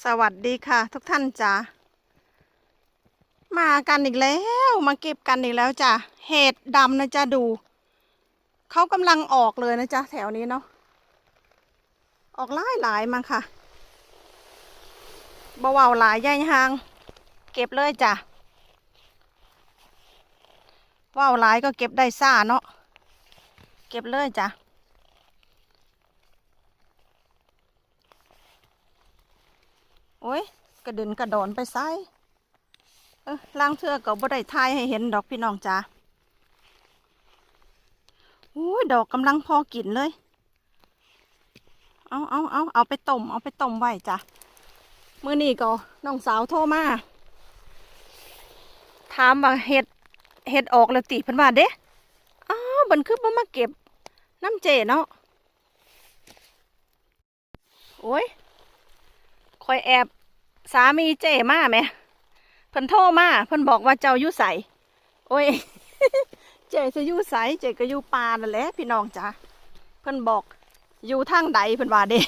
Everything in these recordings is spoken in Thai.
สวัสดีค่ะ ทุกท่านจ้ามากันอีกแล้วมาเก็บกันอีกแล้วจ้ะเห็ดดำนะจ๊ะดูเขากำลังออกเลยนะจ๊ะแถวนี้เนาะออกหลายหลายมาค่ะบเวาหลายใหญ่หาง เก็บเลยจ้ะว่าวหลายก็เก็บได้ซ่าเนาะเก็บเลยจ้ะ โอ้ยกระเด็นกระดอนไปไซเออล้างเทือก็บ่ได้ทายให้เห็นดอกพี่น้องจ้าโอ้ยดอกกำลังพอกินเลย เอาเอาเอาเอาไปต้มเอาไปต้มไว้จ้ะมื้อนี้ก็น้องสาวโทรมาถามว่าเห็ดเห็ดออกแล้วติเพิ่นว่าเด้อ้าวมันคือบ่มาเก็บน้ำเจเนาะโอ้ยคอยแอบ สามีเจมาไหมเพิ่นโทรมาเพิ่นบอกว่าเจ้าอยู่ใสโอ้ย เจจะอยู่ใสเจก็อยู่ปานั่นแหละพี่น้องจ้ะเพิ่นบอกอยู่ทางใดเพิ่นว่าเด้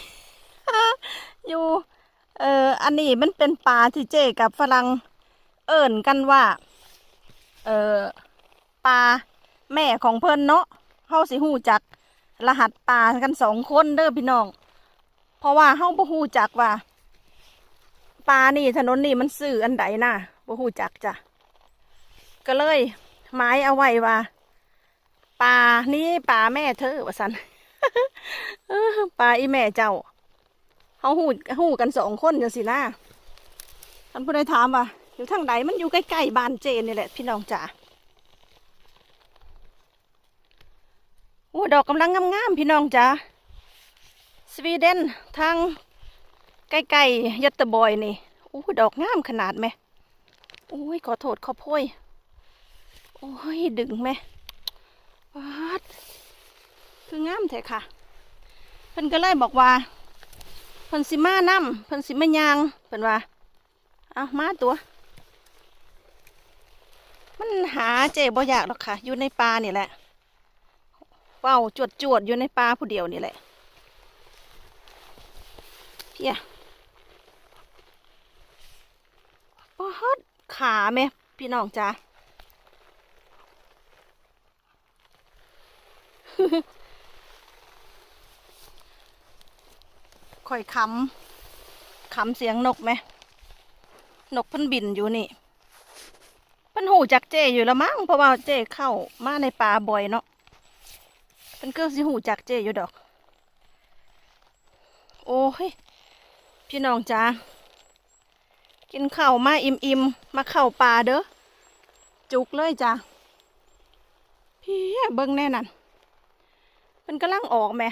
อยู่เอ่ออันนี้มันเป็นป่าที่เจกับฝรั่งเอิ่นกันว่า เอ่อป่าแม่ของเพิ่นเนาะเฮาสิฮู้จักรหัสป่ากันสองคนเด้อพี่น้อง เพราะว่าเฮาบ่ฮู้จักว่า ปลานี่ถนนนี่มันสื่ออันใดน่ะบ่ฮู้จักจ้ะก็เลยหมายเอาไว้ว่าปลานี่ปลาแม่เธอว่าสันปลาอีแม่เจ้าเฮาฮู้ฮู้กันสองคนจังสินะท่านผู้ใดถามว่าอยู่ทางใดมันอยู่ใกล้ๆบ้านเจนนี่แหละพี่น้องจ๋าโอ้ดอกกำลังงามๆพี่น้องจ๋าสวีเดนทาง ใกล้ๆยัตตบอยนี่อู้ดอกงามขนาดไหมโอ้ยขอโทษขอโพยโอ้ยดึงไหมวัดคืองามแท้ค่ะเพิ่นก็เลยบอกว่าเพิ่นสิมานํเพิ่นสิมายางเพิ่นว่าเอามาตัว มันหาเจ๊บ่อยากหรอกค่ะ อยู่ในป่านี่แหละเว้าวจวดจวดอยู่ในป่าผู้เดียวนี่แหละเพีย ปอดขาแม่พี่น้องจ้าค่อยคำคำเสียงนกไหม นกเพิ่นบินอยู่นี่เพิ่นหูจักเจอยู่แล้วมั้งเพราะว่าเจเข้ามาในป่าบ่อยเนาะเพิ่นก็สิหูจักเจอยู่ดอก โอ้ย พี่น้องจ้า กินข้าวมาอิ่มอิมมาเข้าป่าเด้อจุกเลยจ้ะพี่เบิ้งแน่นั่นมันกำลังออกแหม่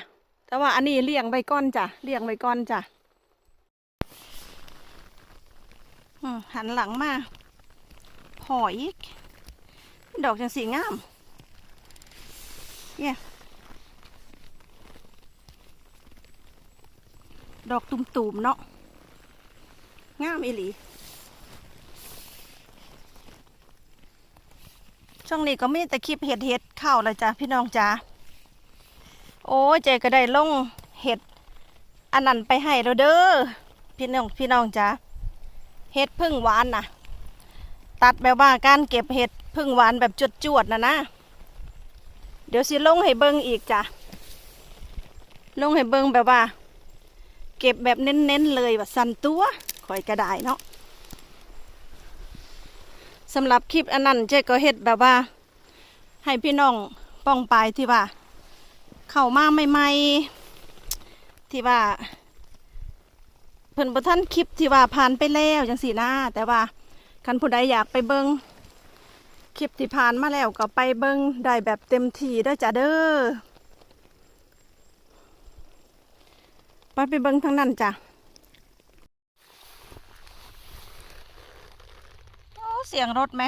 แต่ว่าอันนี้เลี้ยงไว้ก่อนจ้ะเลี้ยงไว้ก่อนจ้ะหันหลังมาหอยอีก ดอกจังสีงาม เนี่ย ดอกตุ่มๆเนาะ งามอีหลี ช่วงนี้ก็มีแต่คลิปเห็ดเห็ดเข้าเลยจ้ะพี่น้องจ้าโอ้เจก็ได้ลงเห็ดอันนั้นไปให้เราเด้อพี่น้องพี่น้องจ้าเห็ดพึ่งหวานนะตัดแบบว่าการเก็บเห็ดพึ่งหวานแบบจวดๆนะนะเดี๋ยวสิลงให้เบิงอีกจ้ะลงให้เบิงแบบว่า เก็บแบบเน้นๆเลยว่าสันตัวคอยกระไดเนาะ สำหรับคลิปอันนั้นเจ๊ก็เฮ็ดแบบว่า ให้พี่น้องป้องปลายที่ว่า เข้ามาใหม่ๆที่ว่าเพิ่นบ่ทันคลิปที่ว่าผ่านไปแล้วจังสี่นะแต่ว่าคันผู้ใดอยากไปเบิงคลิปที่ผ่านมาแล้วก็ไปเบิงได้แบบเต็มที่ได้จ้ะเด้อไปไปเบิ้งทางนั้นจ้ะโอ้ เสียงรถไหม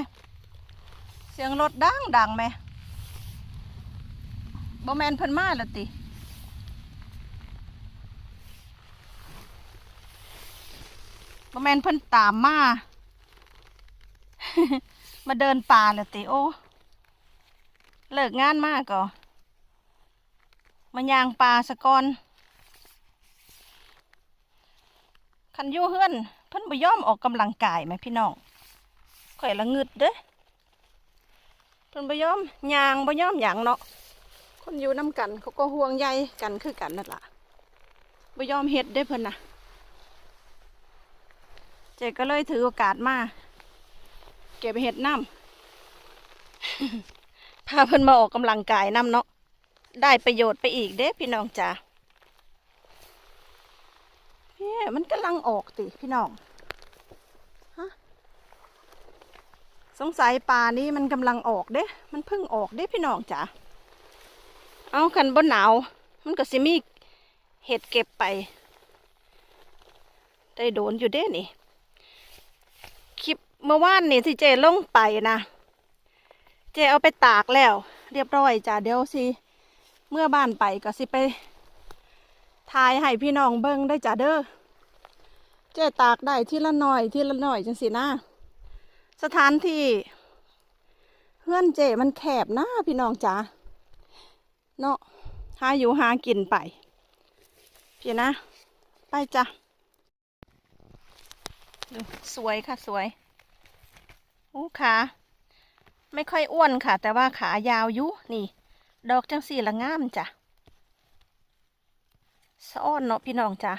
เสียงรถดังดังไหมบอแมนเพิ่นมาล้วติบอแมนเพิ่นตามมา มาเดินป่าล้วติโอ้ เลิกงานมากก่อมายางป่าสะกอนคันยู่เฮือน เพิ่นบ่ยอมออกกำลังกายไหมพี่น้อง ข่อยละงึดเด้เพิ่นบ่ยอมยางบ่ยอมหยังเนาะคนอยู่นํกัน เขาก็ห่วงใยกันคือกันนั่นล่ะบ่ยอมเฮ็ดเด้เพิ่นน่ะ เจก็เลยถือโอกาสมา เก็บเห็ดน้ำพาเพิ่นมาออกกำลังกายน้ำเนาะได้ประโยชน์ไปอีกเด้พี่น้องจ๋าเฮ้มันกำลังออกติพี่น้องฮะ สงสัยปลานี้มันกำลังออกเด้ มันเพิ่งออกเด้พี่น้องจ๋าเอาคันบนหนาว มันก็สิมีเห็ดเก็บไป ได้โดนอยู่เด้นี่ คลิปเมื่อวานนี่ที่เจลงไปนะ เจเอาไปตากแล้ว เรียบร้อยจ้ะเดี๋ยวสิเมื่อบ้านไปก็สิไปทายให้พี่น้องเบิ้งได้จ้ะเด้อ เจตากได้ทีละหน่อยทีละหน่อยจังสินะ สถานที่เพื่อนเจมันแคบนะพี่น้องจ๋าเนาะหาอยู่หากินไป พี่นะ ไปจ้ะสวยค่ะสวยโอ้ขาไม่ค่อยอ้วนค่ะ แต่ว่าขายาวยุนี่ ดอกจังสีละงามจ้ะสะอ้อนเนาะพี่น้องจ้ะ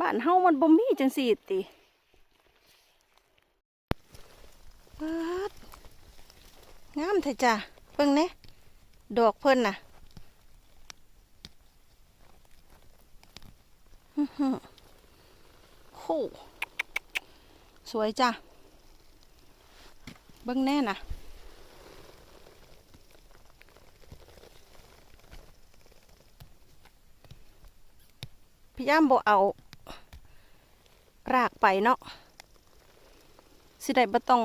บ้านเฮามันบ่มีจังสี่ติเปิดงามเถอะจ้ะเบิ่งเน่ดอกเพิ่นน่ะอื้อหือโหสวยจ้ะเบิ้งแน่น่ะพยายามบ่เอา รากไปเนาะสิได้บ่ต้อง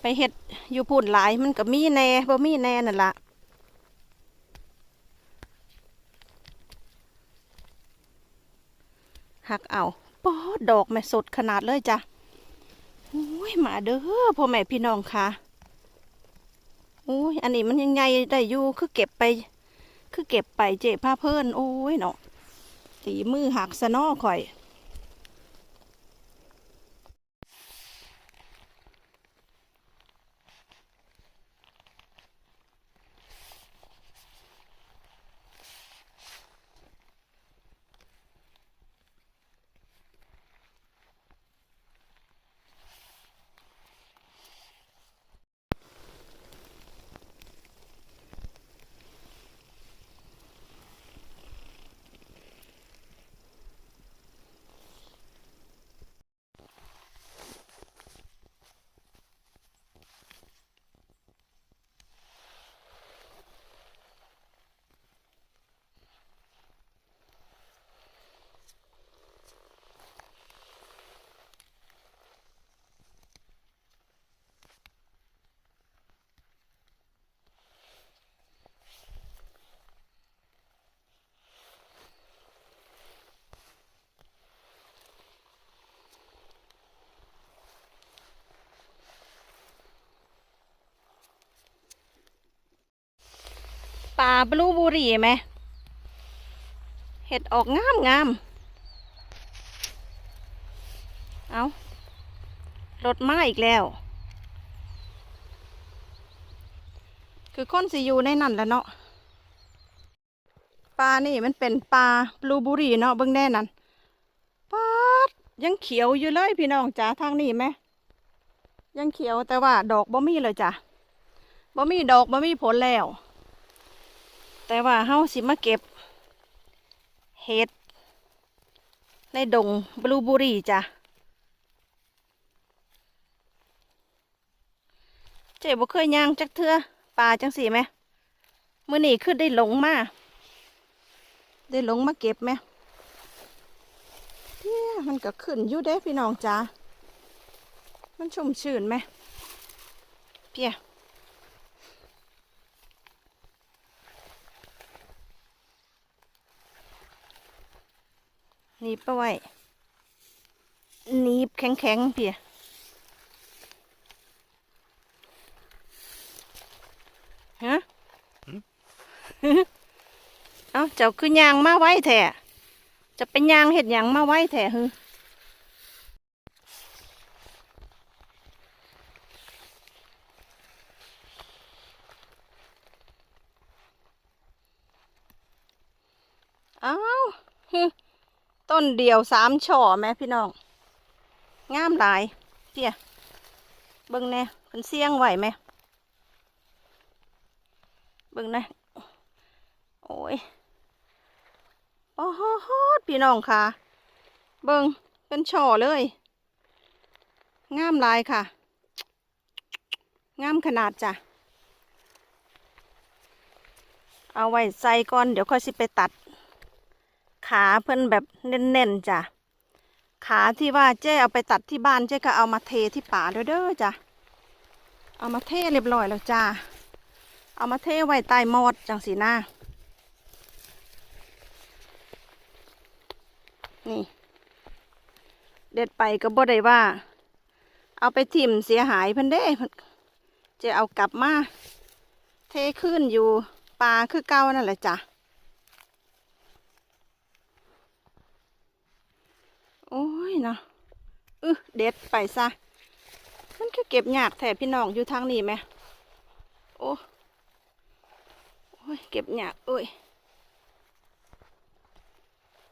ไปเฮ็ดอยู่พูนหลายมันก็มีแน่บ่มีแน่นั่นละหักเอาปอดดอกแม่สดขนาดเลยจ้ะโอ้ยมาเด้อพ่อแม่พี่น้องค่ะโอ้ยอันนี้มันยังไงได้อยู่คือเก็บไป คือเก็บไปเจ็ผ้าเพิ่นโอ้ยเนาะตีมือหักสะนอข่อย ปลาบลูบุรีไหมเห็ดออกงามงามเอารถมาอีกแล้ว คือคนสิอยู่ในนั่นแล้วเนาะปลานี่มันเป็นปลาบลูบุรีเนาะเบิ่งแน่นั่นปาดยังเขียวอยู่เลยพี่น้องจ๋าทางนี้ไหมยังเขียวแต่ว่าดอกบ่มีเลยจ้ะบ่มีดอกบ่มีผลแล้ว แต่ว่าเฮาสิมาเก็บ เห็ด ในดงบลูบุรีจ้ะ เจ๊บ่เคยย่างจักเทือปลาจังสีไหมมื้อนี้คือได้หลงมา ได้หลงมาเก็บไหมเที่ยมันก็ขึ้นอยู่เด้พี่น้องจ้ามันชุ่มชื่นไหมเพีย หนีบไปไว้หนีบแข็งๆเพียฮะเอาเจ้าคือยางมาไว้แท้จะเป็นยางเห็ดหยังมาไว้แท้ฮืออ้าวฮึ ต้นเดียวสามช่อแม่พี่น้องงามหลายเพี่ยเบิ่งแน่เพิ่นเสียงไหวไหมเบิ่งแน่โอ้ยโอ้โหพี่น้องค่ะ เบิ่งเป็นช่อเลย งามลายค่ะ งามขนาดจ้ะ เอาไว้ใส่ก่อน เดี๋ยวค่อยสิไปตัด ขาเพิ่นแบบแน่นๆจ้ะขาที่ว่าเจ๊เอาไปตัดที่บ้านเจ๊ก็เอามาเทที่ป่าเด้อจ้ะเอามาเทเรียบร้อยแล้วจ้าเอามาเทไว้ใต้มอดจังสีหน้านี่ เด็ดไปก็บ่ได้ว่า เอาไปทิ่มเสียหายเพิ่นเด้เจะเอากลับมา เทขึ้นอยู่ปลาคือเก่านั่นแหละจ้ะ โอ้ยเนาะอึเด็ดไปซะ มันก็เก็บหยากแถบพี่น้องอยู่ทางนี้ไหมโอ้โอ้ยเก็บหยากโอ้ย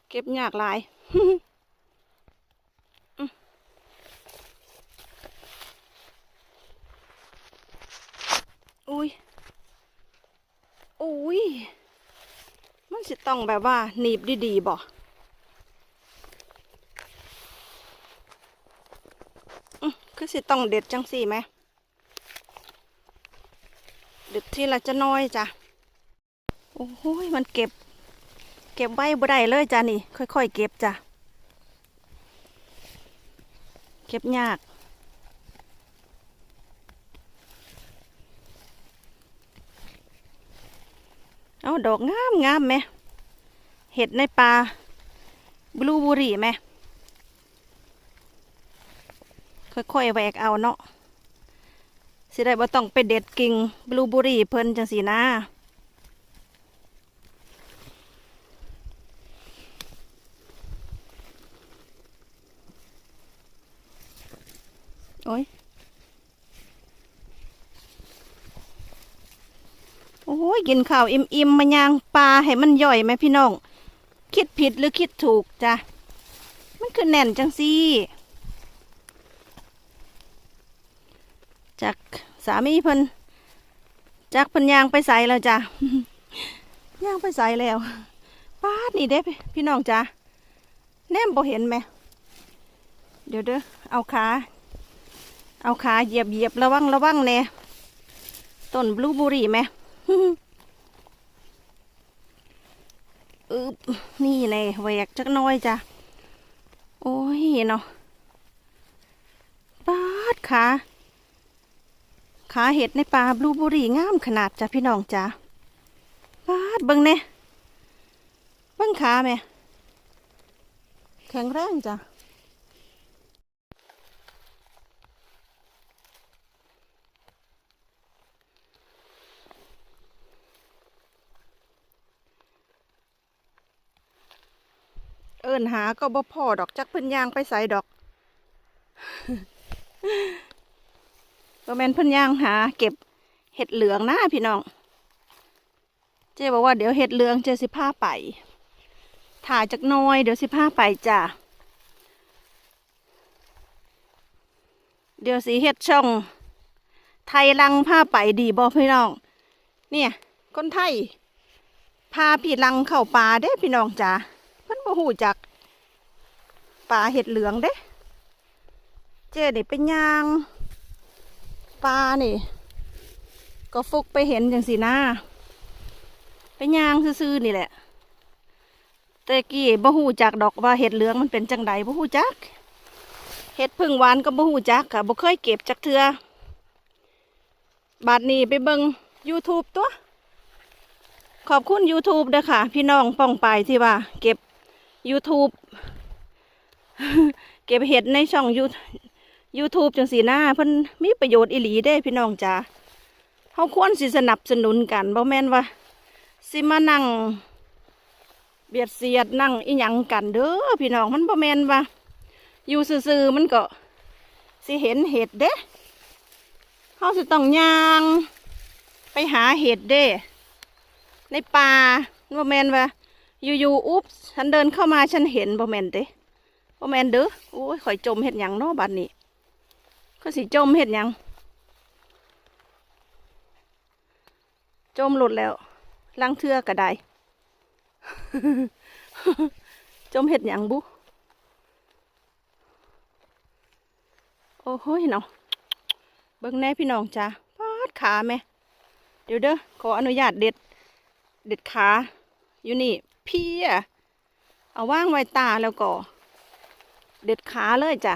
เก็บหยากหลายอุ้ยอุ้ย มันสิต้องแบบว่าหนีบดีๆบ่ อืม คือสิต้องเด็ดจังสี่ไหม เด็ดทีละจะน้อยจ้ะ โอ้โหยมันเก็บ เก็บไว้บ่ได้เลยจ้ะนี่ ค่อยๆเก็บจ้ะ เก็บยากเอาดอกงามงามไหม เห็ดในป่าบลูบูรี่ไหม ค่อยๆแหวกเอาเนาะสิได้บ่ต้องไปเด็ดกิ่งบลูเบูรี่เพิ่นจังสีนะโอ้ยโอ้ยกินข้าวอิ่มๆมายางปลาให้มันย่อยไหมพี่น้อง คิดผิดหรือคิดถูกจ้ะมันคือแน่นจังซี่ จากสามีเพิ่นจากเพิ่นยางไปใส่แล้วจ้ะยางไปใส่แล้วป้าดนี่เด้พี่น้องจ้ะแนมบ่เห็นไหมเดี๋ยวเด้อเอาขาเอาขาเหยียบเหยียบระวังระวังแน่ต้นบลูเบูรี่ไหมอึบนี่แน่แหวกจักน้อยจ้ะโอ้ยเนาะป้าดขา ขาเห็ดในป่าบลูเบอรี่งามขนาดจ้ะพี่น้องจ้ะปาดเบิ่งเน่เบิ่งขาแม่แข็งแรงจ้ะเอินหาก็บ่พอดอกจักเพิ่นยางไปใส่ดอก ก็แม่นเพิ่นย่างหา เก็บเห็ดเหลืองนะพี่น้อง เจ๊บอกว่าเดี๋ยวเห็ดเหลืองเจ๊สิพาไป ถ่ายจากน้อยเดี๋ยวสิพาไปจ้ะ เดี๋ยวสีเห็ดช่อง ไทยลังพาไปดีบอพี่น้อง เนี่ย คนไทยพาพี่ลังเข้าป่าเด้พี่น้องจ้ะเพิ่นบ่ฮู้จักป่าเห็ดเหลืองเด้ เจ๊นี่เป็นย่าง ปลานี่ ก็ฟุกไปเห็นจังสีหน้าไปย่างซื่อๆนี่แหละ แต่กี้บ่ฮู้จักดอกว่าเห็ดเหลืองมันเป็นจังใดบ่ฮู้จัก เห็ดพึ่งหวานก็บ่ฮู้จักค่ะบ่เคยเก็บจักเทือบัดนี้ไปเบิง YouTube ตัว ขอบคุณ YouTube เด้อค่ะ พี่น้องป้องไปที่ว่า เก็บ YouTube เก็บเห็ดในช่อง YouTube YouTube จังสีหน้าเพิ่นมีประโยชน์อีหลีเด้พี่น้องจ้าเฮาควรสิสนับสนุนกันบ่แม่นว่าสิมานั่งเบียดเสียดนั่งอีหยังกันเด้อพี่น้องมันบ่แม่นว่าอยู่ซื่อๆมันก็สิเห็นเห็ดเด้เขาสิต้องย่าง ไปหาเห็ดเด้ในป่าบ่แม่นว่าอยู่ๆอุ๊บฉันเดินเข้ามาฉันเห็นบ่แม่นเด้บ่แม่นเด้อโอ้ยข่อยจมเห็ดหยังเนาะบัดนี้ ก็สิจมเห็ดยัง จมหลุดแล้วลังเทือก็ไดจมเห็ดยังบุ โอ้โหเนาะเบิ่งแน่พี่น้องจ้าปาดขาแม่เดี๋ยวเด้อ ขออนุญาตเด็ด เด็ดขา อยู่นี่ พี่อะเอาว่างไว้ตาแล้วก็ เด็ดขาเลยจ้ะ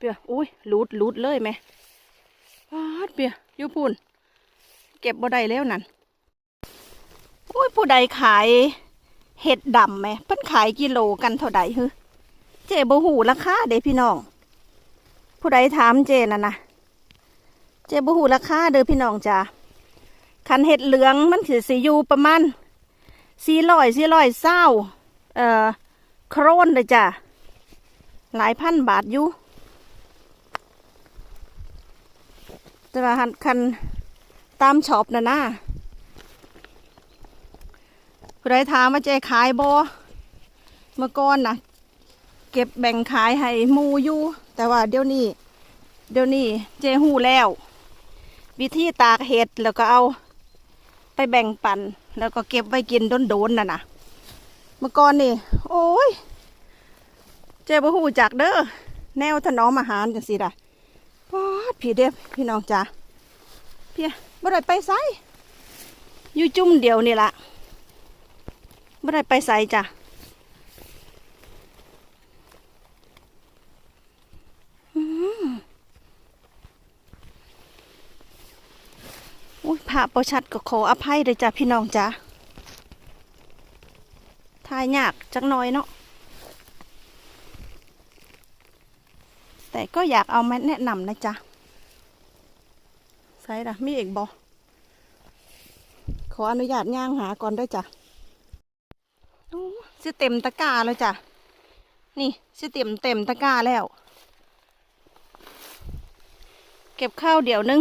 เปียอุ้ยหลุดหลุดเลยแม่ปาดเปียอยู่พูนเก็บบ่ได้แล้วนั่นอุ้ยผู้ใดขาย เห็ดดำไหมเพิ่นขายกิโลกันเท่าใดฮึเจบ่หูราคาเด้พี่น้อง ผู้ใดถามเจน่ะนะเจบ่หูราคาเด้อพี่น้องจ้าคันเห็ดเหลืองมันคือสิอยู่ประมาณสี่ร้อยสี่ร้อยเศร้าเอ่อโครนเลยจ้ะหลายพันบาทอยู่ แต่ว่าคันคันตามช็อปน่ะนะผู้ใดถามว่าเจขายบ่เมื่อก่อนนะเก็บแบ่งขายให้มูอยู่แต่ว่าเดี๋ยวนี้ เดี๋ยวนี้เจหูแล้ว วิธีตากเห็ดแล้วก็เอาไปแบ่งปันแล้วก็เก็บไว้กินโดนๆน่ะนะเมื่อก่อนนี่ โอ้ย เจบ่หูจักเด้อแนวถนอมอาหารจังสิล่ะ ปอดพี่เด้อพี่น้องจ้าเพี่บ่ได้ไปไสอยู่จุ่มเดียวนี่ละบ่ได้ไปไสจ้ะอุ้ยภาพประชัดก็ขออภัยเลยจ้ะพี่น้องจ้าทายยากจักหน่อยเนาะ แต่ก็อยากเอามาแนะนำนะจ๊ะใช่ละมีอีกบอขออนุญาตย่างหาก่อนด้วยจ้ะสิเต็มตะกร้าแล้วจ้ะ นี่สิเต็มเต็มตะกร้าแล้ว เก็บข้าวเดี๋ยวนึง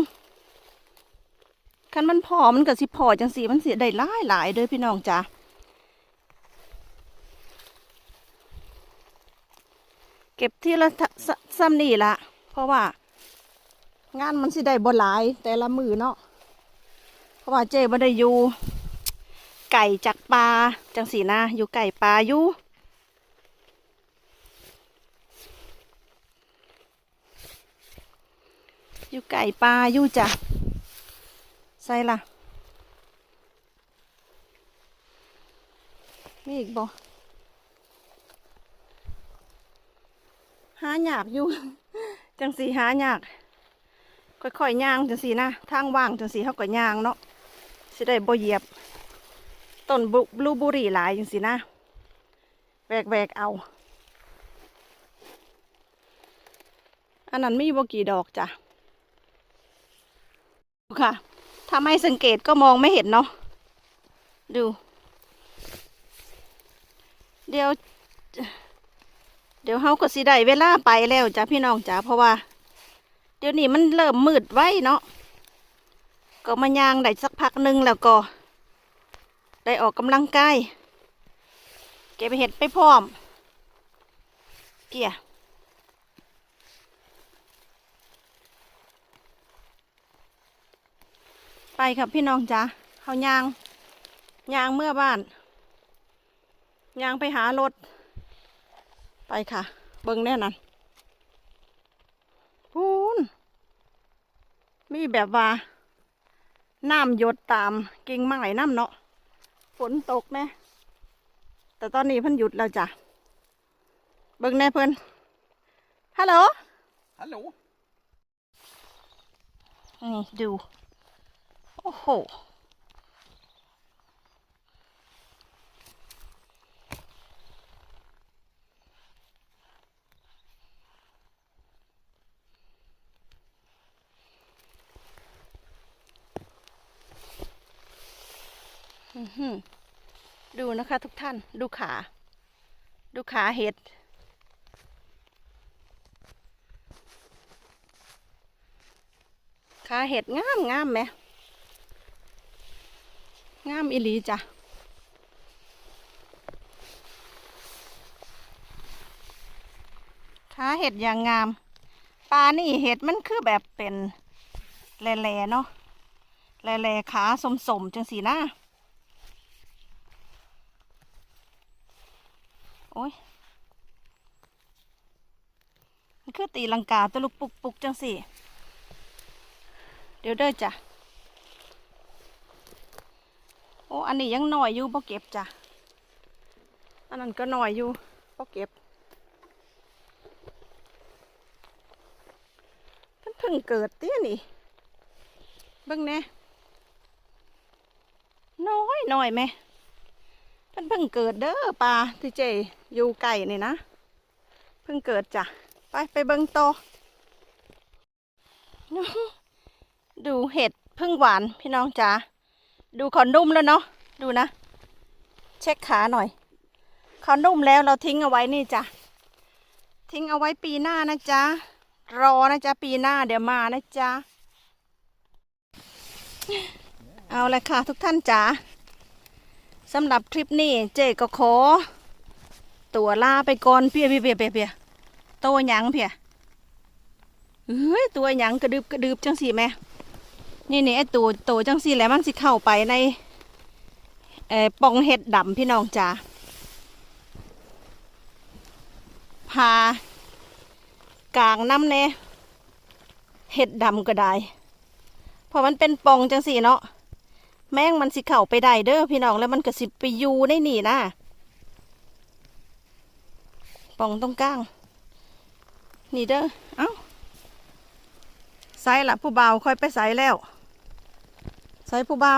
คันมันพอมันก็สิพอจังสีมันเสียได้หลายหลายเด้อพี่น้องจ้ะ เก็บที่ละซ้ำนี่ละเพราะว่า งานมันสิได้บ่หลาย แต่ละมือเนาะเพราะว่าเจ๊บ่ได้อยู่ไก่จากปลาจังสีนะอยู่ไก่ปลาอยู่อยู่ไก่ปลาอยู่จ้ะใส่ละมีอีกบ่ หาอยากอยู่ จังสีหาอยากค่อยๆย่างจังสีนะทางว่างจังสีเขาก็ย่างเนาะสิได้บ่เหยียบต้นบลูบุรีหลายจังสีนะแวกแวกเอา อันนั้นมีบ่กี่ดอกจ้ะดูค่ะถ้าไม่สังเกตก็มองไม่เห็นเนาะดู เดี๋ยว ดี๋ยวเฮาก็สิได้เวลาไปแล้วจ้ะพี่น้องจ้ะเพราะว่า เดี๋ยวนี้มันเริ่มมืดไว้เนาะก็มายางได้สักพักหนึ่งแล้วก็ ได้ออกกำลังกายเก็บเห็ดไปพร้อม เกี่ยไปครับพี่น้องจ้ะเฮายางยางเมื่อบ้านยางไปหารถ ไปค่ะ เบิ่งแน่นั่นพูนมีแบบว่าน้ำหยดตามกิ่งไม้น้ำเนาะฝนตกแน่แต่ตอนนี้เพิ่นหยุดแล้วจ้ะ เบิ่งแน่เพิ่นฮัลโหล Hallå? นี่ดู โอ้โห ดูนะคะทุกท่านดูขา ดูขาเห็ด ขาเห็ดงามงามไหมงามอีหลีจ้ะขาเห็ดอย่างงามปลานี่เห็ดมันคือแบบเป็นแหล่ๆเนาะแหล่ๆขาสมๆจังสีหนะ อ้ยมันคือตีลังกาตะลุกปุกปุกจังสิเดี๋ยวเด้อจ้ะโอ้อันนี้ยังหน่อยอยู่บ่เก็บจ้ะอันนั้นก็หน่อยอยู่บ่เก็บเพิ่นเพิ่งเกิดเตี้ยนี่เบิ่งแน่น้อยหน่อยไหม เพิ่นเพิ่งเกิดเด้อปลาที่เจอยู่ไก่นี่นะ เพิ่งเกิดจ้ะ ไปไปเบิ่งโต ดูเห็ดพึ่งหวานพี่น้องจ๋า ดูขอนุ่มแล้วเนาะ ดูนะ เช็คขาหน่อย ขอนุ่มแล้วเราทิ้งเอาไว้นี่จ้ะ ทิ้งเอาไว้ปีหน้านะจ๊ะ รอนะจ๊ะปีหน้าเดี๋ยวมานะจ๊ะ เอาเลยค่ะทุกท่านจ๋า สำหรับคลิปนี้เจ๊ก็ขอ ตัวลาไปก่อนเพียเพียเพียเพียเพียโตหยังเพียเฮ้ยตัวหยังกระดึบกระดึบจังสีแม่นี่นี่ไอตัวโตจังสีแล้วมันสิเข้าไปในเอ่อปองเห็ดดำพี่น้องจ๋าพากลางน้ำเน่เห็ดดำก็ได้เพราะมันเป็นปองจังสีเนาะ แม่งมันสิเข้าไปได้เด้อพี่น้องแล้วมันก็สิไปอยู่ในนี่นะปองตรงกลาง นี่เด้อเอ้าใส่ละผู้เบาค่อยไปใส่แล้วใส่ผู้เบา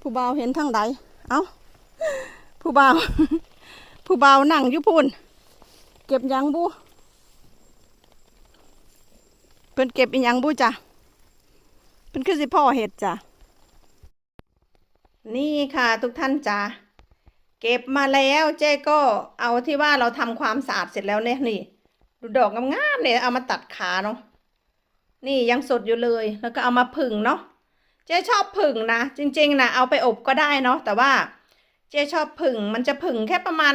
ผู้เบาเห็นทางใดเอาผู้เบาผู้เบานั่งอยู่พูนเก็บยังบูเพิ่นเก็บอีหยังบูจ้ะเพิ่นคือสิพ่อเห็ดจ้ะ นี่ค่ะทุกท่านจ้ะเก็บมาแล้วเจ๊ก็เอาที่ว่าเราทำความสะอาดเสร็จแล้วเนี่ยนี่ดูดอกงามๆเนี่ยเอามาตัดขาเนาะนี่ยังสดอยู่เลยแล้วก็เอามาผึ่งเนาะเจ๊ชอบผึ่งนะจริงๆนะเอาไปอบก็ได้เนาะแต่ว่าเจ๊ชอบผึ่งมันจะผึ่งแค่ประมาณ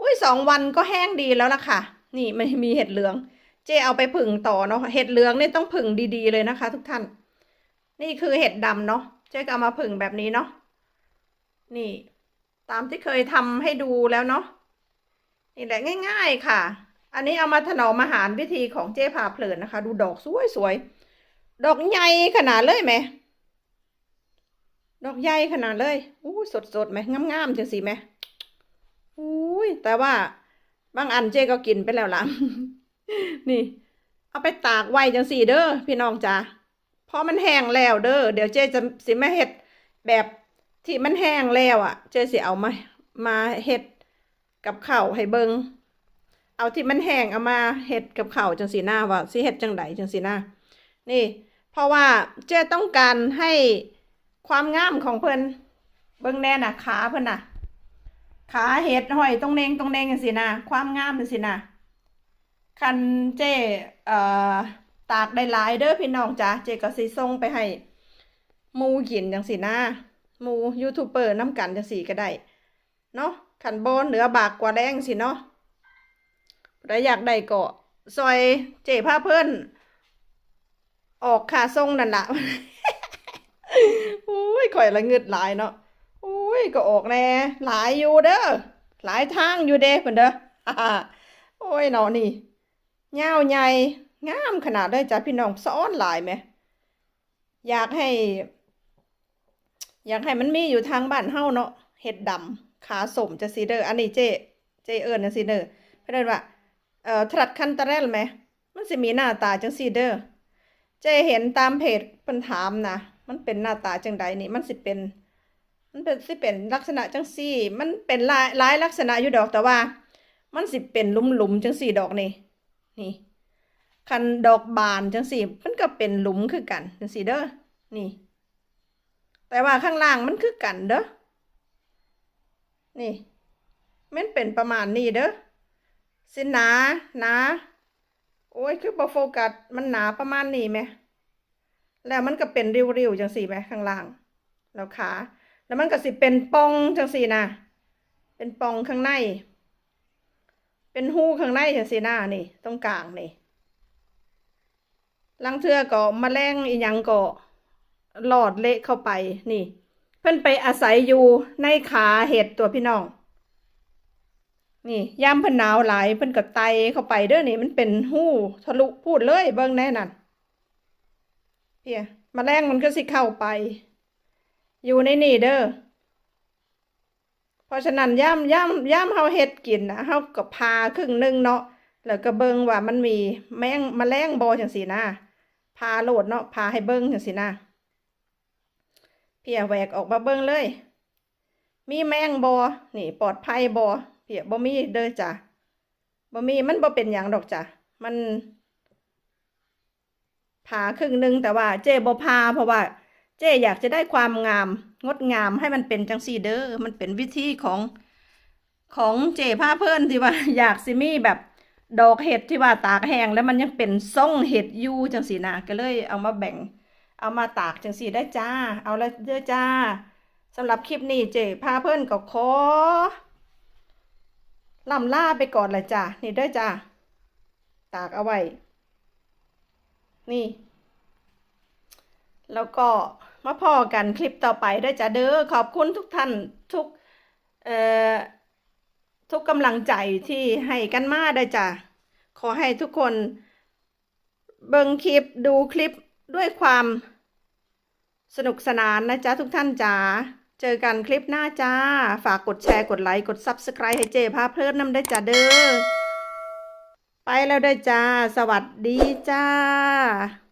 อุ้ยสองวันก็แห้งดีแล้วล่ะค่ะ นี่มันมีเห็ดเหลือง เจ๊เอาไปผึ่งต่อเนาะเห็ดเหลืองนี่ต้องผึ่งดีๆเลยนะคะ ทุกท่าน นี่คือเห็ดดำเนาะเจ๊ก็เอามาผึ่งแบบนี้เนาะ นี่ ตามที่เคยทำให้ดูแล้วเนาะนี่แหละง่าย ๆ ค่ะ อันนี้เอามาถนอมอาหารวิธีของเจ๊พาเพลินนะคะ ดูดอกสวยๆดอกใหญ่ขนาดเลยไหมดอกใหญ่ขนาดเลยอู้สดๆไหมงามๆจังสิไหมอุ้ยแต่ว่าบางอันเจ๊ก็กินไปแล้วล่ะ นี่ เอาไปตากไว้จังสี่เด้อพี่น้องจ้าพอมันแห้งแล้วเด้อเดี๋ยวเจ๊จะสิมาเฮ็ดแบบ ที่มันแห้งแล้วอะ เจ๊สิเอามา มาเฮ็ดกับข้าวให้เบิงเอาที่มันแห้งเอามาเห็ดกับข้าวจังสีหน้าว่าสิเห็ดจังไดจังสีหน้านี่ เพราะว่าเจ้ต้องการให้ความงามของเพิ่นเบิงแน่น่ะ ขาเพิ่นน่ะ ขาเห็ดห้อยตรงเนงตรงเนงจังสีหน้าความงามจังสีหน้าคันเจ้เอ่อตากได้หลายเด้อพี่น้องจ้ะเจ้ก็สิส่งไปให้มูกินจังสีหน้า หมูยูทูบเบอร์น้ำกันจังสีก็ได้เนาะขันบอนเหนือบากกว่าแรงสิเนาะถ้าอยากได้ก็ซอยเจ๋ผ้าเพิ่นออกค่าส่งนั่นละอุ้ยข่อยละเงึดหลายเนาะอุ้ยก็ออกแน่หลายอยู่เด้อหลายทางอยู่เด้เพิ่นเด้อโอ้ยเนาะนี่ยาวใหญ่งามขนาดเลยจ้ะพี่น้องซ้อนหลายไหมอยากให้ อยากให้มันมีอยู่ทางบ้านเฮาเนาะเห็ดดำขาสมจะซีเดอร์อันนี้เจเจเอิญนะซีเดอร์เพิ่เอิ้นว่าเอ่อทรัดคันตะเรลไหมมันสิมีหน้าตาจังซีเด้อเจเห็นตามเพจเพิ่นถามนะมันเป็นหน้าตาจังใดนี่มันสิเป็น มันเป็นสิเป็นลักษณะจังซี่ มันเป็นลายลายลักษณะอยู่ดอกแต่ว่า มันสิเป็นหลุมๆจังซี่ดอกนี่นี่คันดอกบานจังซี่ มันก็เป็นหลุมคือกันจังซี่เด้อนี่ แต่ว่าข้างล่างมันคือกันเด้อ นี่ มันเป็นประมาณนี้เด้อสิหนาหนาโอ้ย คือบ่โฟกัส มันหนาประมาณนี้ไหม แล้วมันก็เป็นริ้วๆจังสี่ไหมข้างล่าง แล้วขา แล้วมันก็สิเป็นปองจังสี่นะ เป็นปองข้างใน เป็นหูข้างในจังสี่หนะนี่ ตรงกลางนี่ลังเทือก็มแมลงอีหยังก็ หลอดเละเข้าไปนี่ เพิ่นไปอาศัยอยู่ในขาเห็ดตัวพี่น้องนี่ย่ามเพิ่นหนาวหลายเพิ่นก็ไตเข้าไปเด้อนี่มันเป็นหู้ทะลุพูดเลยเบิ่งแน่นั่นเพียมแมลงมันก็สิเข้าไป อยู่ในนี่เด้อเพราะฉะนั้นย่ำย่ำย่ำเฮาเฮ็ดกินนะเฮาก็พาครึ่งหนึงเนาะแล้วก็เบิ่งว่ามันมีแมงแมลงบ่จังซี่นะพาโหลดเนาะพาให้เบิ่งจังซี่นะ เพียแหวกออกมาเบิ่งเลย มีแมงบ่นี่ปลอดภัยบ่เพียบ่มีเด้อจ้ะบ่มีมันบ่เป็นหยังดอกจ้ะมันผ่าครึ่งหนึงแต่ว่าเจ้บ่พาเพราะว่า เจ้อยากจะได้ความงาม งดงามให้มันเป็นจังซี่เด้อมันเป็นวิธีของของเจ้ผ้าเพิ่นที่ว่า อยากสิมีแบบดอกเห็ดที่ว่าตากแห้งแล้วมันยังเป็นทรงเห็ดอยู่จังซี่นะก็เลยเอามาแบ่ง เอามาตากจังซี่ได้จ้า เอาละเด้อจ้าสำหรับคลิปนี้เจ้ผ้าเพิ่อนก็ขอล่ำล่าไปก่อนละจ้านี่เด้อจ้าตากเอาไว้ นี่ แล้วก็มาพอกันคลิปต่อไปได้จ้ะเด้อขอบคุณทุกท่านทุกเอ่อทุกกำลังใจที่ให้กันมาได้จ้ะขอให้ทุกคนเบิ่งคลิปดูคลิปด้วยความ สนุกสนานนะจ๊ะทุกท่านจ๋าเจอกันคลิปหน้าจ้า ฝากกดแชร์กดไลค์กด Subscribe ให้เจพาเพลินนำได้จ้าเด้อไปแล้วได้อจ้า สวัสดีจ้า